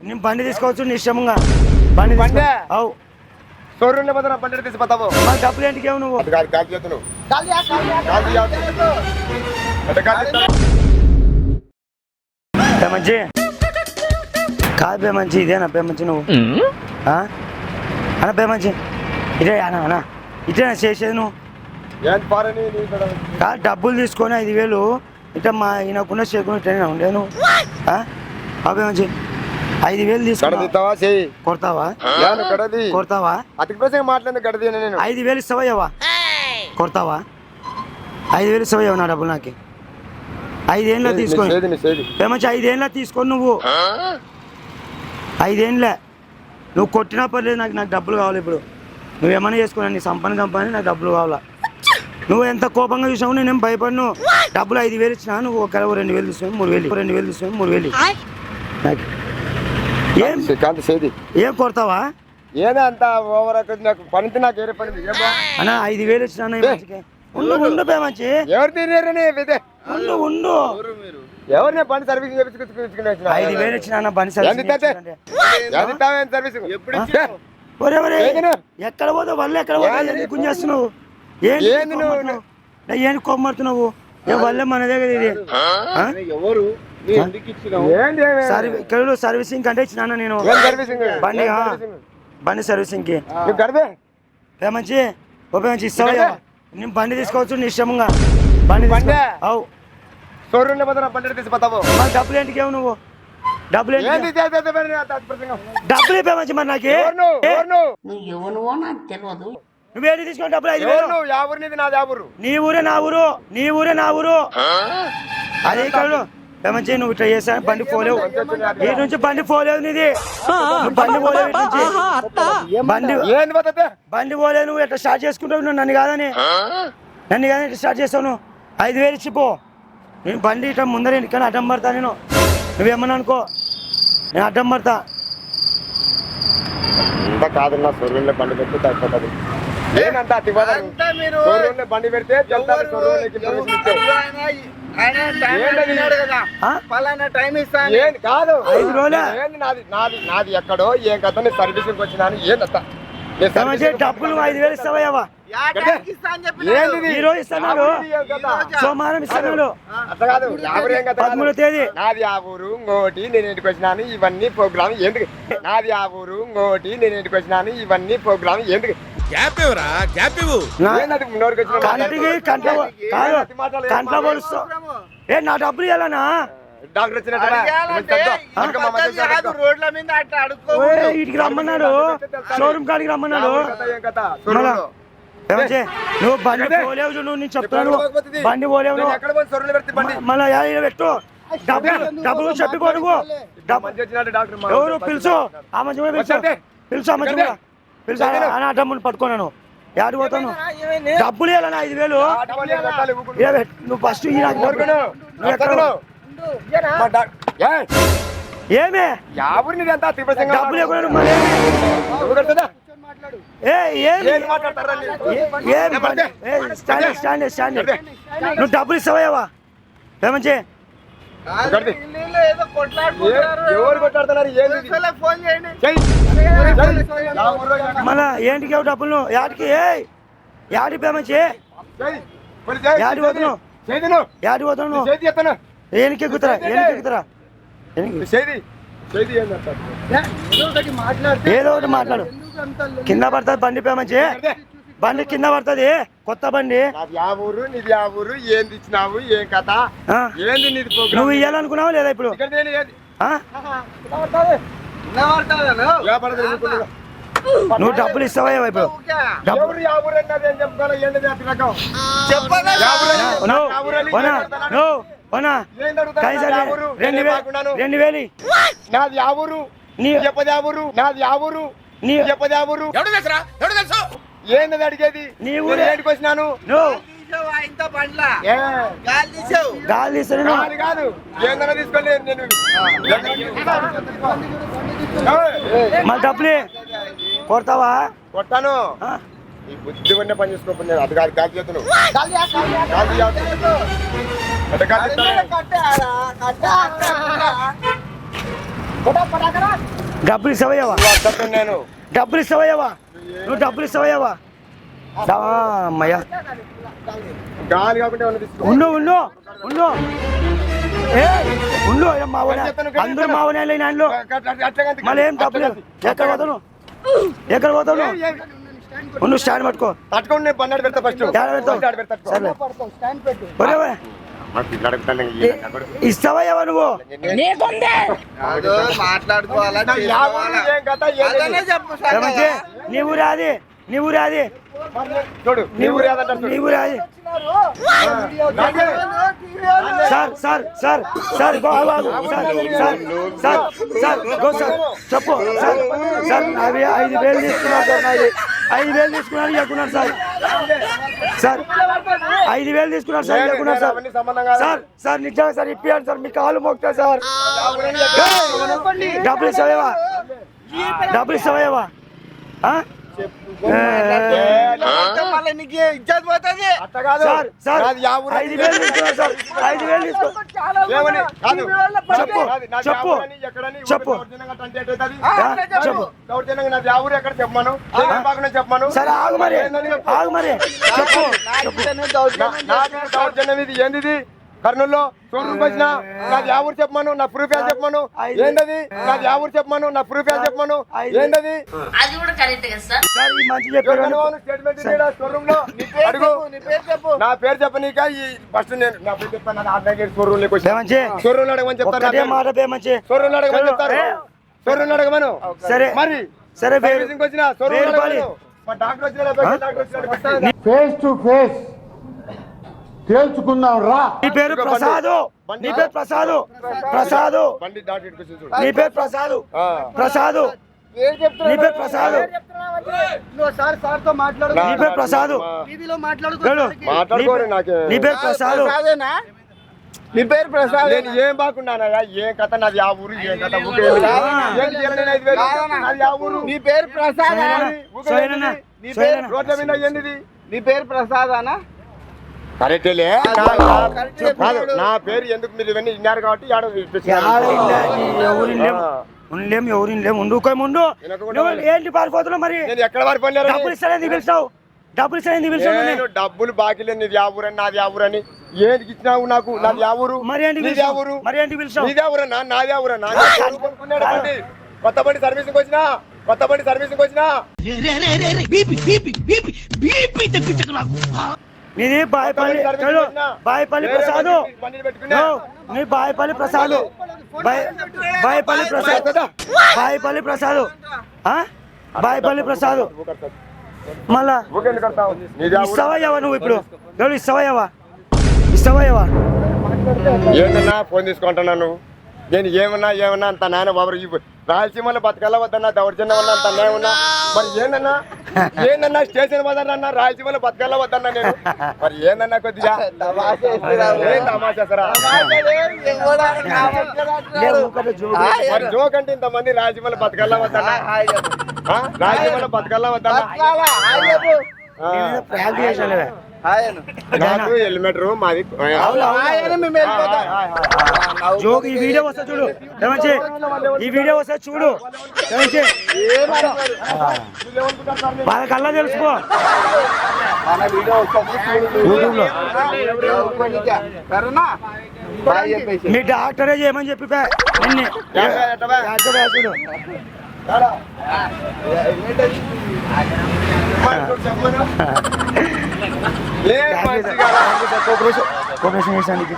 నేను బండి తీసుకోవచ్చు నీ ఇష్టంగా బండి. బండే? అవు. షోరూమ్ పోతే నా బండి తీసిపోతావు మరి డబ్బులు ఏంటికి ఏమో నువ్వు కాదు కాదు. పే మంచి కాదు పే మంచి ఇదేనా పే మంచి నువ్వు? అన్న పే మంచి ఇదే అన్న అన్న. ఇదేనా చేసేది నువ్వు. నీ కాదు డబ్బులు తీసుకొని ఐదు వేలు ఇట్లా మా చేయకుండా ఇట్లనే ఉండే నువ్వు. పే మంచి ఐదు వేలు చెయ్యి. కొడతావా? గడది? కొడతావా? అతికి ప్రసంగా మాట్లాడింది గడది నేను. ఐదు వేలు ఇస్తావయ్యవా? కొడతావా? ఐదు వేలు ఇస్తావయ్యవ నా డబ్బులు నాకు? ఐదేళ్ళ తీసుకొని ఏమంచి ఐదేళ్ళ తీసుకొని నువ్వు. ఐదేళ్ళ నువ్వు కొట్టినా పర్లేదు నాకు నాకు డబ్బులు కావాలి ఇప్పుడు. నువ్వేమైనా చేసుకున్నా నీ సంపన్న సంపాదన నాకు డబ్బులు కావాలా? నువ్వు ఎంత కోపంగా చూసావు నేనేం భయపడను. డబ్బులు ఐదు వేలు ఇచ్చినా నువ్వు ఒక రెండు వేలు తీసుకొని మూడు వేలు రెండు వేలు తీసుకొని మూడు వేలు నాకు. ఏం? కాంతి సేది. ఏం కొడతావా? ఏదో అంత ఓవర్ నాకు? పనితే నాకు ఏరే పని ఏమో అన్న ఐదు వేలు ఇచ్చినా. ఉండు ఉండు మంచి. ఎవరు తినేరని ఇదే? ఉండు ఉండు. ఎవరిని పని సర్వీసింగ్ చేపించుకుని ఐదు వేలు ఇచ్చిన ఎంత సర్వీసింగ్ ఎప్పుడు ఒరే ఒరే. ఏదిను? ఎక్కడ పోతావు? వల్ల ఎక్కడ? ఎందుకు గుంజేస్తున్నావు? ఏంది ఏంది నువ్వు? ఏ వల్లే మనదే కదా ఇది? ఆ? ఎవరు? నీ ఇక్కడ సర్వీసింగ్ అంటే ఇచ్చిన నేను. ఏం సర్వీసింగ్? బండి? బండి సర్వీసింగ్కి మంచి? ఇస్తావా? ఇదే? నేను బండి తీసుకోవచ్చు నీ ఇష్టంగా బండి? అవు. షోరూమ్ పోతే నా బండి తీసిపోతావు మరి డబ్బులు ఏంటికి ఏమో నువ్వు? డబ్బులు ఏంటి? డబ్బులు మంచి మరి నాకు? నువ్వు? తెలియదు నువ్వేంటి తీసుకుని డబ్బులు ఐదు వేలు? యా ఊరు నీది నాది నీ ఊరే నా ఊరు. నీ ఊరే నా ఊరు. అదే ఇక్కడ మంచి నువ్వు ఇట్లా చేసా? బండి పోలేవు ఈ నుంచి బండి పోలేవు నీది? బండి పోలేవు నుంచి. బండి బండి పోలేవు నువ్వు ఎట్లా స్టార్ట్ చేసుకుంటావు? నువ్వు నన్ను కాదని. నన్ను కాదని ఇట్లా స్టార్ట్ చేస్తావు నువ్వు? ఐదు వేలు ఇచ్చిపో నేను బండి ఇట్లా ముందర కానీ అడ్డం పడతా నేను? నువ్వేమన్నా అనుకో. నేను అడ్డం పడతా. అంత కాదన్నా షోరూమ్ బండి పెడితే తగ్గిపోతుంది. అతి బండి పెడితే కదా ఐదు రోజులే? నాది? నాది నాది ఎక్కడో ఏం కథ నేను సర్వీసింగ్ వచ్చినాను. డబ్బులు ఐదు వేలు ఇస్తావయ్యావా? యా టైంకి ఇస్తా అని చెప్పినాడు. ఏంది ఈ రోజు ఇస్తున్నాడు ఏం కథ? సోమవారం ఇస్తున్నాడు అట్లా కాదు. యాభై ఏం కథ కాదు. పదమూడో తేదీ. నాది ఆ ఊరు ఇంకోటి నేను ఇంటికి వచ్చినాను. ఇవన్నీ ప్రోగ్రామ్. ఎందుకు నాది ఆ ఊరు ఇంకోటి నేను ఇంటికి వచ్చినాను. ఇవన్నీ ప్రోగ్రామ్. ఎందుకు గ్యాప్ ఇవ్వరా? గ్యాప్ ఇవ్వు? కంటికి కంట్ల ఏం కంట్ల పొడుస్తావు ఏ నా డబ్బులు ఇవ్వాలనా? డాక్టర్ వచ్చినట్టు వీటికి రమ్మన్నాడు. షోరూమ్ కాడికి రమ్మన్నాడు. నువ్వు బండి. పోలేవు నువ్వు నేను చెప్తాను? బండి పోలేవు మళ్ళా పెట్టు. డబ్బులు డబ్బులు డాక్టర్ మా- ఎవరు? పిలుచు ఆ మంచి పిలుచు ఆ మంచి నా డబ్బులు పట్టుకున్నాను యాడు పోతాను? డబ్బులు ఇవ్వాలన్నా ఐదు వేలు. నువ్వు ఫస్ట్ ఏమే? డబ్బులు ఇవ్వకుండా నువ్వు డబ్బులు ఇస్తావయ్యావా ఏమంచి కాదు, గడిపి. వీళ్ళు ఏదో ఏ- కొట్లాడుకుంటున్నారు. ఎవరు కొట్టాడుతున్నారు ఏంది ఇది? పోలీసులకు ఫోన్ చేయండి. చెయ్యి. చెయ్యి. యా ఊర్లో యా- మళ్ళా ఏంటికి ఇవ్వవు డబ్బులు? యాడికి ఏ చెయ్యి. మరి చెయ్యి. యాడికి పోతున్నావు. యాడికి పోతున్నావు. ఏనికి ఎక్కుతారా? ఏనికి ఎక్కుతారా? ఏంది ఒకటి మాట్లాడు. కింద పడుతుంది బండి పేమంచి బండి కింద పడుతుంది. కొత్త బండి. ఊరు నీది యా ఊరు ఏంది ఇచ్చినావు ఏం కథ? ఏంది నీది నువ్వు ఇవ్వాలనుకున్నావా లేదా ఇప్పుడు. నువ్వు డబ్బులు ఇస్తావయ్యా ఇప్పుడు? రెండు వేలు? రెండు వేలు నాది యా ఊరు. నీ చెప్పది యా ఊరు. నాది యా ఊరు. నీ చెప్పది యా ఊరు. ఎవడు తెలుసురా? ఎవడు తెలుసు? ఏంది అడిగేది? నీ ఊరే. ఏంటికి వచ్చినాను గాలి తీసావు గాలి తీస్తాను కాదు కాదు. ఏందన్నా తీసుకోండి నేను ఏయ్, మళ్ళీ డబ్బులు కొడతావా? కొట్టాను? ఈ బుద్ధి పడిన పని చేసుకోకపోతే నేను అది కాదు. కట్టారా? కట్టారా? డబ్బులు ఇస్తావయ్యావా డబ్బులు ఇస్తావయ్యావా నువ్వు డబ్బులు ఇస్తావయ్యావా అమ్మయ్యా? గాలి తీసుకో. ఉండు ఉండు ఉండు ఏ ఉండు మావనే అందరూ లేని అట్లా- అట్లా- అట్లా కాదు. మళ్ళీ ఏం డబ్బులు ఎక్కడ పోతాను ఎక్కడ పోతాను ఉండు స్టాండ్ పట్టుకో. ఆడ పెడతా ఫస్ట్ పెడతా తట్టుకో. ఇస్తావయ్యావా నువ్వు కాదు, మాట్లాడుకోవాలా నా యావూరు చేసుకోవాలా? ఏం కథ, ఏం అదనే లేదు. చెప్పు ఏమంటే సంగతి. నీ ఊరు అది నీ ఊరు అది చూడు నీ ఊరు ఏదంటారు చూడు. నీ ఊరు అది నాకే. Sir sir sir sir go ఆగు, ఆగు. Sir sir sir sir go sir చెప్పు సార్ సార్ అవి ఐదు వేలు తీసుకున్నారు సార్ నాది ఐదు వేలు తీసుకున్నారు ఇవ్వకున్నారు సార్ సార్ ఐదు వేలు తీసుకున్నారు సార్ నేను సార్. సార్ సార్ నిజంగా సార్ ఇప్పియండి సార్ మీ కాలు మోగుతా సార్. డబ్బులు ఇస్తావేవా డబ్బులు ఇస్తావేవా చెప్పు, చెప్పు, చెప్పు. చెప్పమను చెప్పమను సరే ఆగు మరి ఆగు మరి చెప్పు దౌర్జన్యం ఇది ఏంది కర్నూలులో షోరూమ్ వచ్చిన నాది యావూరు చెప్పమను నా ప్రూఫ్ ఏం. చెప్పమను. ఏంటది? నాది యావూరు చెప్పమను నా ప్రూఫ్ ఏం. చెప్పమను. ఏంటది? అది కూడా కరెక్ట్ కదా సార్? ఈ మంచి చెప్పారు ఎవరికైనా స్టేట్మెంట్ షోరూమ్లో అడుగు. నీ పేరు చెప్పు. నా పేరు చెప్పనీక ఈ ఫస్ట్ నేను నా పేరు చెప్తాను నా షోరూమ్లోకి వచ్చి. మంచి. షోరూమ్లో అడగమని చెప్తాను. మాట పే మంచి. షోరూమ్లో అడగమని చెప్తారు. షోరూమ్లో అడగమను. సరే. మరి సరే వచ్చిన షోరూమ్లో పాలి. అడగమను. మా డాక్టర్ వచ్చిన డాక్టర్ వచ్చిన ఫేస్ టు ఫేస్. తేల్చుకుందాం రా నీ పేరు ప్రసాదు. నీ పేరు ప్రసాదు ప్రసాదు నీ పేరు ప్రసాదు ఆ. ప్రసాదు నీ పేరు ప్రసాదు నువ్వు సార్ సార్తో మాట్లాడు నా- నీ పేరు ప్రసాదు మా- టీవీలో మాట్లాడుకో వెళ్ళు. మాట్లాడుకోరు నీ- నాకే. నీ పేరు ప్రసాదు ప్రసాదేనా నీ పేరు ప్రసాద్ నేను ఏం బాగున్నానయ్యా ఏం కథ నాది ఆ ఊరు ఏం కథ నాది ఆ ఊరు నీ పేరు ప్రసాద్? నీ. పేరు రోడ్ల మీద ఏంది నీ పేరు ప్రసాద్ అనా కరెక్టేలే. నా- నా- కాదు, నా పేరు ఎందుకు మీరు ఇవన్నీ విన్నారు కాబట్టి ఉండలేం ఎవరు ఇల్లేం ఉండుకో ముందు. ఏంటి పారిపోతున్నావు మరి? నేను ఎక్కడ వారి పని డబ్బులు ఇస్తానని పిలిచావు డబ్బులు ఇస్తానని పిలిచావు నేను డబ్బులు బాకీ లేదు నీది ఆ ఊరని నాది ఆ ఊరని ఏంటికి ఇచ్చినావు నాకు? నాది ఆ ఊరు మరి ఏంటి పిలిచావు ఊరు మరి ఏంటి పిలిచావు ఊరన్నా నాదే ఊరన్నా కొనుక్కున్నాడు బండి? కొత్త బండి సర్వీసింగ్ వచ్చినా? కొత్త బండి సర్వీసింగ్ వచ్చినా? నీది బాయపల్లి చలో బాయపల్లి ప్రసాదు. నో, బాయపల్లి ప్రసాదు. బాయ్- బాయపల్లి ప్రసాద్. బాయపల్లి ప్రసాదు. ఆ? బాయపల్లి ప్రసాదు. మళ్ళా ఇస్తావయ్యావా నువ్వు ఇప్పుడు? ఎవరు ఇస్తావయ్యావా ఇస్తావయ్యావా ఏంటన్నా ఫోన్ తీసుకుంటున్నాను నేను ఏమన్నా ఏమన్నా అంత నాయన బాబు రాయలసీమలో బతకాల వద్దన్నా? దౌర్జన్యం వల్ల అంత ఉన్నా? మరి ఏందన్నా ఏందన్నా స్టేషన్ వద్దన్నా రాయలసీమలో బతకాల వద్దన్నా నేను. మరి ఏందన్నా కొద్దిగా. మరి జోక్ అంటే ఇంతమంది రాయలసీమలో బతకాల వద్దన్నా? రాయలసీమలో బతకాల వద్దన్నా? ప్రాంక్ చేశానులే. నాకు హెల్మెట్ మాది. జోక్ ఈ వీడియో వస్తా చూడు. ఏమంచి ఈ వీడియో వస్తా చూడు. వాళ్ళ కల్లా తెలుసుకో. యూట్యూబ్లో మీ డాక్టరే చేయమని చెప్పి నిన్ను. చూడు లేదు మంచిగా కోఆపరేషన్ కోఆపరేషన్ చేశానికి